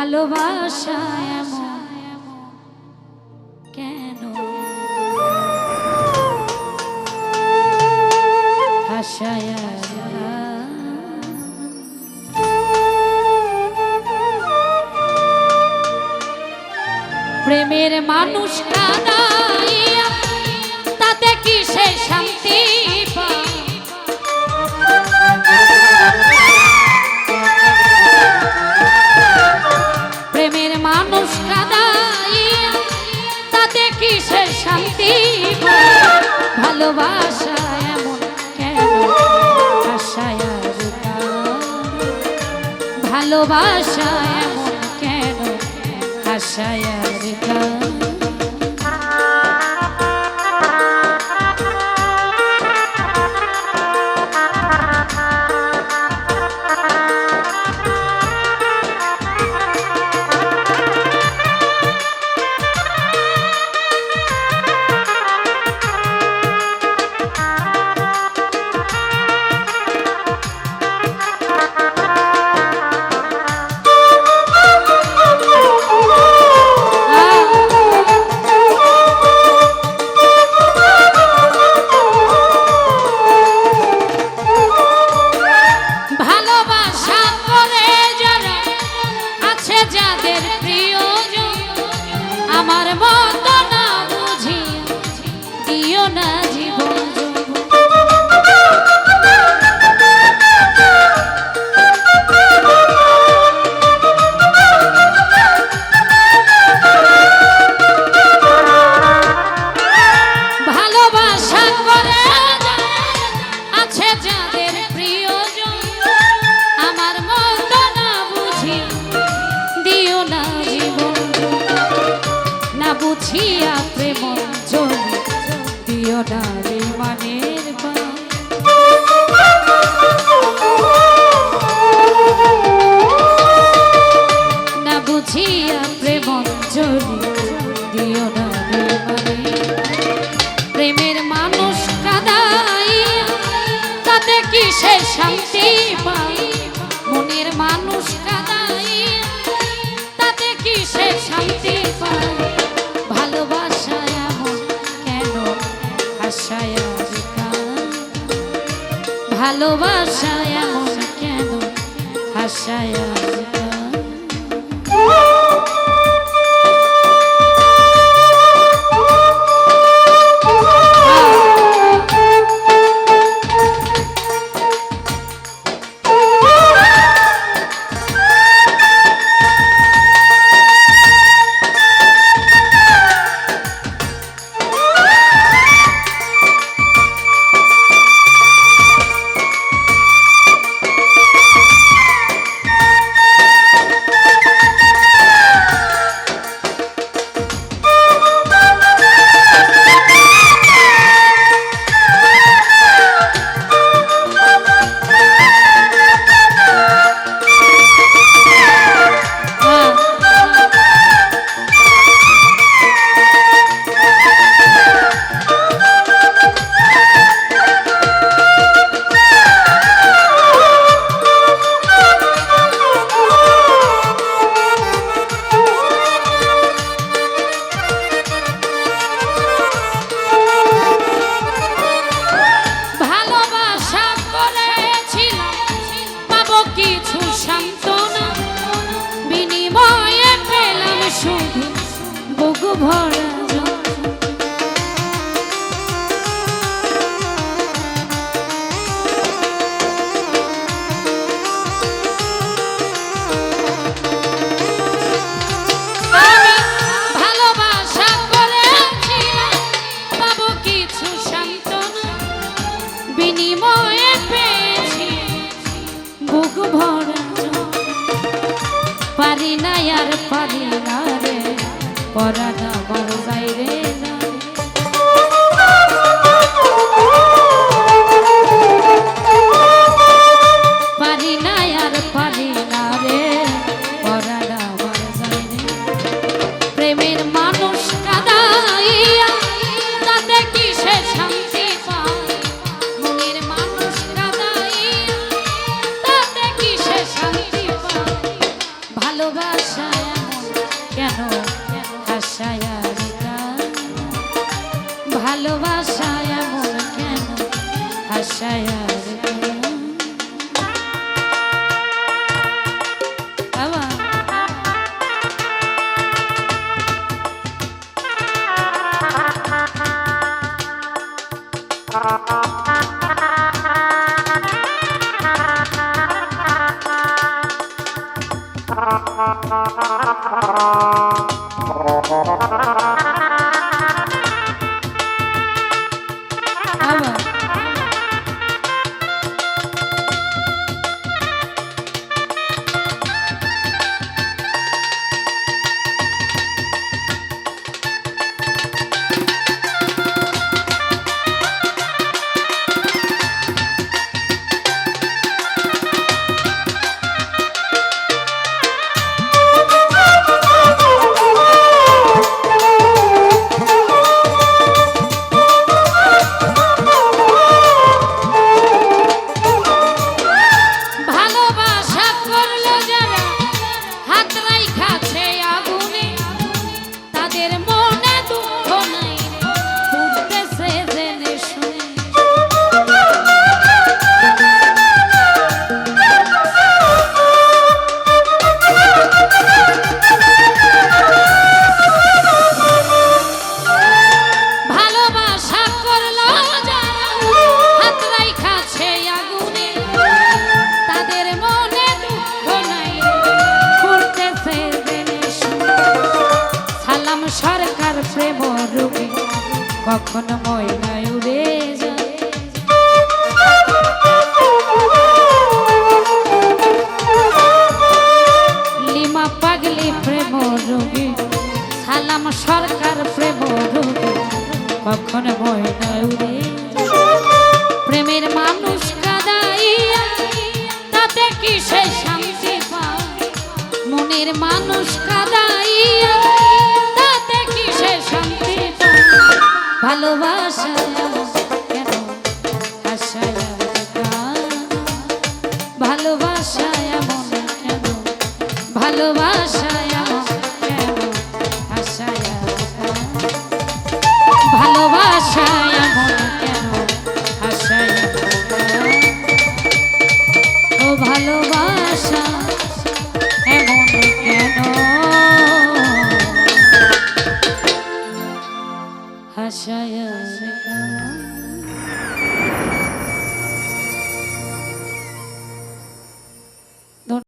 ভালোবাসা কেন? আশায় প্রেমের মানুষটা নাই তাতে কি সে শান্তি? ভালোবাসা এমন কেন? আশায় আর গান সাপরে বাসিয়া প্রেম জমি দিও না রে। আশায়া Santo. পারি না আর পারি না রে পরা Thank you. সরকার প্রেম কখন ময়নায় উড়ে প্রেমের মানুষ কাদাইয়া, তাতে কি সে শান্তি মনের মানুষ কাদাইয়া, তাতে কি সে শান্তি ভালোবাসা কেন আশায় ভালোবাসা কেন? ভালোবাসা